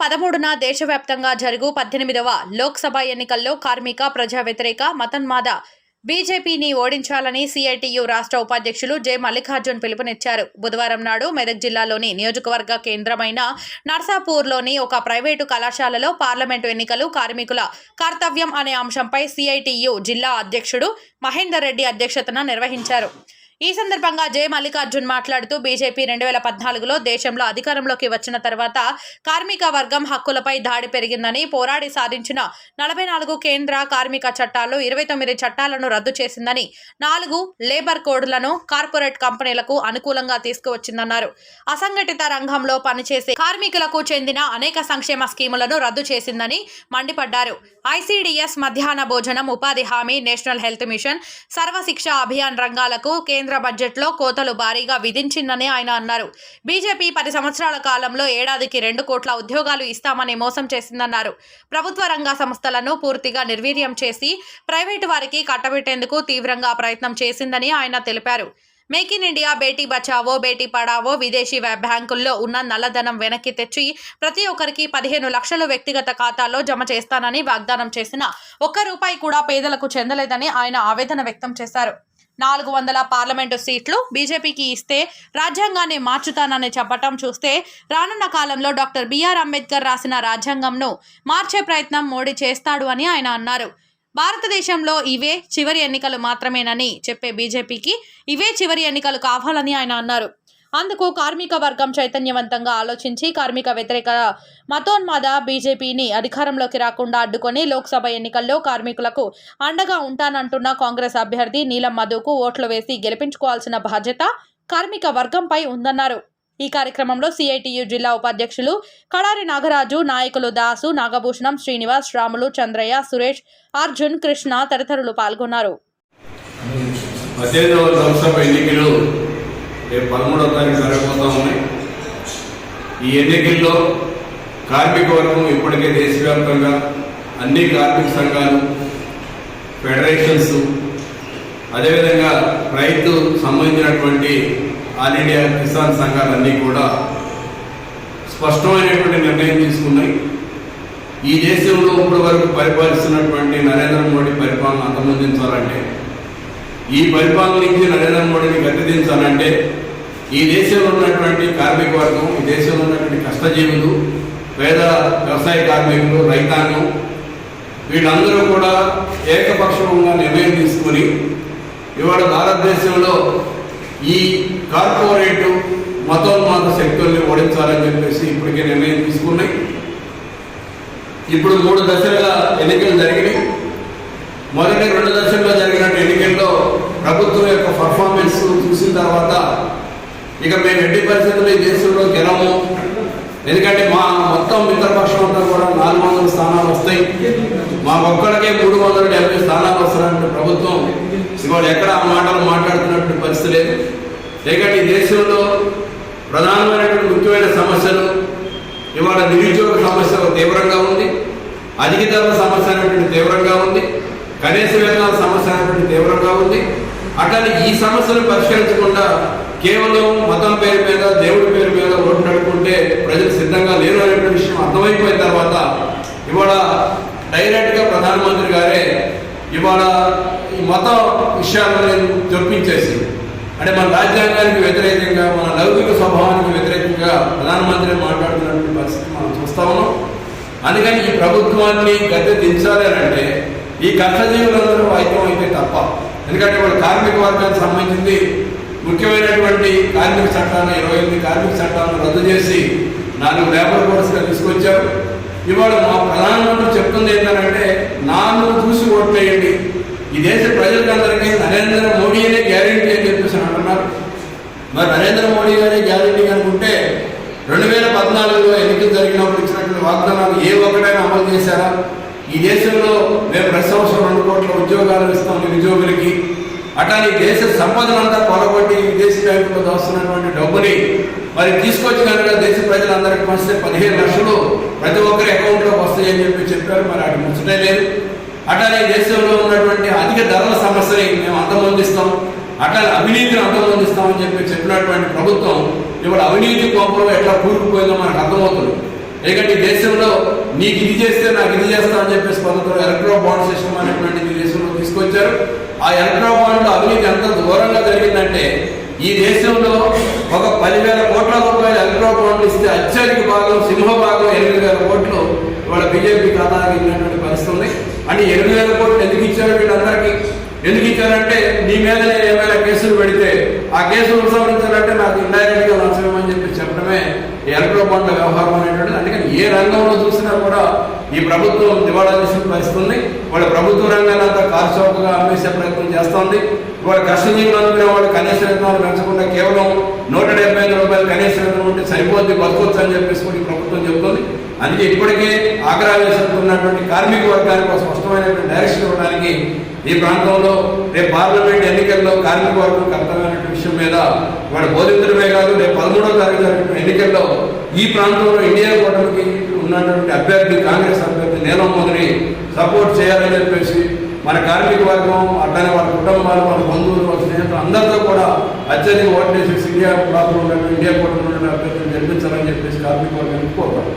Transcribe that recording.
పదమూడున దేశవ్యాప్తంగా జరుగు పద్దెనిమిదవ లోక్సభ ఎన్నికల్లో కార్మిక ప్రజా వ్యతిరేక మతన్మాద బీజేపీని ఓడించాలని సిఐటియు రాష్ట్ర ఉపాధ్యక్షులు జె. మల్లికార్జున్ పిలుపునిచ్చారు. బుధవారం నాడు మెదక్ జిల్లాలోని నియోజకవర్గ కేంద్రమైన నర్సాపూర్లోని ఒక ప్రైవేటు కళాశాలలో పార్లమెంటు ఎన్నికలు కార్మికుల కర్తవ్యం అనే అంశంపై సిఐటియు జిల్లా అధ్యక్షుడు మహేందర్ రెడ్డి అధ్యక్షతన నిర్వహించారు. ఈ సందర్భంగా జె మల్లికార్జున్ మాట్లాడుతూ బీజేపీ రెండు వేల పద్నాలుగులో దేశంలో అధికారంలోకి వచ్చిన తర్వాత కార్మిక వర్గం హక్కులపై దాడి పెరిగిందని పోరాడి సాధించిన నలభై నాలుగు కేంద్ర కార్మిక చట్టాల్లో ఇరవై తొమ్మిది చట్టాలను రద్దు చేసిందని నాలుగు లేబర్ కోడ్లను కార్పొరేట్ కంపెనీలకు అనుకూలంగా తీసుకువచ్చిందన్నారు. అసంఘటిత రంగంలో పనిచేసే కార్మికులకు చెందిన అనేక సంక్షేమ స్కీములను రద్దు చేసిందని మండిపడ్డారు. ఐసీడీఎస్ మధ్యాహ్న భోజనం ఉపాధి హామీ national health mission Sarvashiksha Abhiyan రంగాలకు కేంద్ర బడ్జెట్లో కోతలు భారీగా విధించిందని ఆయన అన్నారు. బీజేపీ పది సంవత్సరాల కాలంలో ఏడాదికి రెండు కోట్ల ఉద్యోగాలు ఇస్తామని మోసం చేసిందన్నారు. ప్రభుత్వ రంగ సంస్థలను పూర్తిగా నిర్వీర్యం చేసి ప్రైవేటు వారికి కట్టబెట్టేందుకు తీవ్రంగా ప్రయత్నం చేసిందని ఆయన తెలిపారు. Make in India Beti Bachao Beti Padhao విదేశీ బ్యాంకుల్లో ఉన్న నల్లధనం వెనక్కి తెచ్చి ప్రతి ఒక్కరికి పదిహేను లక్షలు వ్యక్తిగత ఖాతాల్లో జమ చేస్తానని వాగ్దానం చేసిన ఒక్క రూపాయి కూడా పేదలకు చెందలేదని ఆయన ఆవేదన వ్యక్తం చేశారు. నాలుగు వందల పార్లమెంటు సీట్లు బీజేపీకి ఇస్తే రాజ్యాంగాన్ని మార్చుతానని చెప్పటం చూస్తే రానున్న కాలంలో డాక్టర్ బిఆర్ అంబేద్కర్ రాసిన రాజ్యాంగంను మార్చే ప్రయత్నం మోడీ చేస్తాడు అని ఆయన అన్నారు. భారతదేశంలో ఇవే చివరి ఎన్నికలు మాత్రమేనని చెప్పే బీజేపీకి ఇవే చివరి ఎన్నికలు కావాలని ఆయన అన్నారు. అందుకు కార్మిక వర్గం చైతన్యవంతంగా ఆలోచించి కార్మిక వ్యతిరేక మతోన్మాద బీజేపీని అధికారంలోకి రాకుండా అడ్డుకొని లోక్సభ ఎన్నికల్లో కార్మికులకు అండగా ఉంటానంటున్న కాంగ్రెస్ అభ్యర్థి నీలం మధుకు ఓట్లు వేసి గెలిపించుకోవాల్సిన బాధ్యత కార్మిక వర్గంపై ఉందన్నారు. ఈ కార్యక్రమంలో సిఐటియు జిల్లా ఉపాధ్యక్షులు కడారి నాగరాజు నాయకులు దాసు నాగభూషణం శ్రీనివాస్ రాములు చంద్రయ్య సురేష్ అర్జున్ కృష్ణ తదితరులు పాల్గొన్నారు. రేపు పదమూడవ తారీఖు జరగబోతా ఉన్నాయి ఈ ఎన్నికల్లో కార్మిక వర్గం ఇప్పటికే దేశవ్యాప్తంగా అన్ని కార్మిక సంఘాలు ఫెడరేషన్స్ అదేవిధంగా రైతు సంబంధించినటువంటి ఆల్ ఇండియా కిసాన్ సంఘాలన్నీ కూడా స్పష్టమైనటువంటి నిర్ణయం తీసుకున్నాయి. ఈ దేశంలో ఇప్పటి వరకు పరిపాలిస్తున్నటువంటి నరేంద్ర మోడీ పరిపాలన అంతమొందించాలంటే ఈ పరిపాలన నుంచి నరేంద్ర మోడీని గద్దెదించాలంటే ఈ దేశంలో ఉన్నటువంటి కార్మిక వర్గం ఈ దేశంలో ఉన్నటువంటి కష్టజీవులు పేద వ్యవసాయ కార్మికులు రైతాంగం వీళ్ళందరూ కూడా ఏకపక్షంగా నిర్ణయం తీసుకొని ఇవాళ భారతదేశంలో ఈ కార్పొరేట్ మతోన్మాద శక్తుల్ని ఓడించాలని చెప్పేసి ఇప్పటికే నిర్ణయం తీసుకున్నాయి. ఇప్పుడు మూడు దశలుగా ఎన్నికలు జరిగినాయి. మొదటి రెండు దశల్లో జరిగిన ఎన్నికల్లో ప్రభుత్వం యొక్క పర్ఫార్మెన్స్ చూసిన తర్వాత ఇక మేము ఎట్టి పరిస్థితుల్లో ఈ దేశంలో గెలము. ఎందుకంటే మా మొత్తం మిత్రపక్షం అంతా కూడా నాలుగు వందల స్థానాలు వస్తాయి. మా ఒక్కడికే మూడు వందల డెబ్బై స్థానాలు వస్తారంటే ప్రభుత్వం ఇవాళ ఎక్కడ ఆ మాటలు మాట్లాడుతున్నటువంటి పరిస్థితి లేదు. ఎందుకంటే ఈ దేశంలో ప్రధానమైనటువంటి ముఖ్యమైన సమస్యలు ఇవాళ నిరుద్యోగ సమస్య తీవ్రంగా ఉంది. అధిక ధరల సమస్య అనేటువంటి తీవ్రంగా ఉంది. కనీస వేతనాల సమస్య అనేటువంటి తీవ్రంగా ఉంది. అట్లానే ఈ సమస్యను పరిష్కరించకుండా కేవలం మతం పేరు మీద దేవుడి పేరు మీద ఓటు నడుపుకుంటే ప్రజలు సిద్ధంగా లేరు అనేటువంటి విషయం అర్థమైపోయిన తర్వాత ఇవాళ డైరెక్ట్గా ప్రధానమంత్రి గారే ఇవాళ ఈ మత విషయాలను చొప్పించేసి అంటే మన రాజ్యాంగానికి వ్యతిరేకంగా మన లౌకిక స్వభావానికి వ్యతిరేకంగా ప్రధానమంత్రి మాట్లాడుతున్నటువంటి పరిస్థితి మనం చూస్తా ఉన్నాం. అందుకని ఈ ప్రభుత్వాన్ని గద్దె దించాలి అని అంటే ఈ కష్టజీవులందరూ వైద్యం అయితే తప్ప ఎందుకంటే వాళ్ళు కార్మిక వర్గానికి సంబంధించింది ముఖ్యమైనటువంటి కార్మిక చట్టాన్ని ఇరవై ఎనిమిది కార్మిక చట్టాలను రద్దు చేసి నాలుగు లేబర్ కోడ్స్గా తీసుకొచ్చారు. ఇవాళ మా ప్రధానమంత్రి చెప్తుంది ఏంటంటే నాన్ను చూసి ఓట్లేయండి. ఈ దేశ ప్రజలందరికీ నరేంద్ర మోడీనే గ్యారెంటీ అని చెప్పేసి అంటున్నారు. మరి నరేంద్ర మోడీ గారే గ్యారంటీ అనుకుంటే రెండు వేల పద్నాలుగులో ఎన్నికలు జరిగినప్పుడు ఇచ్చినటువంటి వాగ్దానాలు ఏ ఒక్కటైనా అమలు చేశారా? ఈ దేశంలో మేము ప్రతి సంవత్సరం రెండు కోట్ల ఉద్యోగాలు ఇస్తాం నిరుద్యోగులకి. అట్లానే ఈ దేశ సంపదనంతా కొలగొట్టి ఈ దేశ బ్యాంకులో దాస్తున్నటువంటి డబ్బుని మరి తీసుకొచ్చి కనుక దేశ ప్రజలందరికీ వస్తే పదిహేను లక్షలు ప్రతి ఒక్కరి అకౌంట్లోకి వస్తాయని చెప్పి చెప్పారు. మరి అటు ముచ్చటే లేదు. అట్లానే దేశంలో ఉన్నటువంటి అధిక ధరల సమస్యని మేము అంతమొందిస్తాం. అట్లా అవినీతిని అంతమొందిస్తామని చెప్పి చెప్పినటువంటి ప్రభుత్వం ఇప్పుడు అవినీతి కోపంలో ఎట్లా కూరుకుపోయిందో మనకు అర్థమవుతుంది. ఎందుకంటే దేశంలో నీకు ఇది చేస్తే నాకు ఇది చేస్తా అని చెప్పేసి పద్ధతిలో ఎలక్ట్రో బాండ్ సిస్టమ్ అనేటువంటిది దేశంలో తీసుకొచ్చారు. ఆ ఎలక్ట్రో బాండ్ అవినీతి ఎంత దూరంగా జరిగిందంటే ఈ దేశంలో ఒక పదివేల కోట్ల రూపాయలు ఎలక్ట్రో బాండ్లు ఇస్తే అత్యధిక భాగం సింహ భాగం ఎనిమిది వేల కోట్లు ఇవాళ బీజేపీ ఖాతాకి వెళ్ళినటువంటి పరిస్థితి ఉంది. అంటే ఎనిమిది వేల కోట్లు ఎందుకు ఇచ్చారు వీళ్ళందరికీ? ఎందుకు ఇచ్చారంటే నీ మీద నేను ఏమైనా కేసులు పెడితే ఆ కేసులు ఉపసంహరించాలంటే నాకు ఇండైరెక్ట్గా లంచం చెప్పి చెప్పడమే ఎలక్ట్రో బాండ్ల వ్యవహారం అనేటువంటిది. అందుకని ఏ రంగంలో చూసినా కూడా ఈ ప్రభుత్వం దివాళా చేసిన పరిస్థితి వాళ్ళ ప్రభుత్వ రంగాన్ని అంతా కార్చౌకగా అమ్మేసే ప్రయత్నం చేస్తోంది. వాళ్ళ కష్టజీవులు అనుకునే వాళ్ళు కనీస వేతనాలు పెంచకుండా కేవలం నూట డెబ్బై ఐదు రూపాయలు కనీస వేతనం ఉంటే సరిపోద్ది బతకొచ్చు అని చెప్పేసి కూడా ప్రభుత్వం చెబుతుంది. అందుకే ఇప్పటికే ఆగ్రహ ఉన్నటువంటి కార్మిక వర్గానికి ఒక స్పష్టమైనటువంటి డైరెక్షన్ ఇవ్వడానికి ఈ ప్రాంతంలో రేపు పార్లమెంట్ ఎన్నికల్లో కార్మిక వర్గం కర్తవ్యమైన విషయం మీద వాడు బోధించడమే కాదు రేపు పదమూడవ తారీఖు ఎన్నికల్లో ఈ ప్రాంతంలో ఇండియా కూటమికి ఉన్నటువంటి అభ్యర్థి కాంగ్రెస్ అభ్యర్థి నేను మోదీని సపోర్ట్ చేయాలని చెప్పేసి మన కార్మిక వర్గం అట్లనే వాళ్ళ కుటుంబాలు వాళ్ళ బంధువులు వాళ్ళ స్నేహితులు అందరితో కూడా అత్యధిక ఓటేసి ఇండియా ప్రాంతంలో ఉన్నటువంటి ఇండియా కూటమిలో ఉన్నటువంటి అభ్యర్థిని గెలిపించాలని చెప్పేసి కార్మిక వర్గానికి కోరుతాను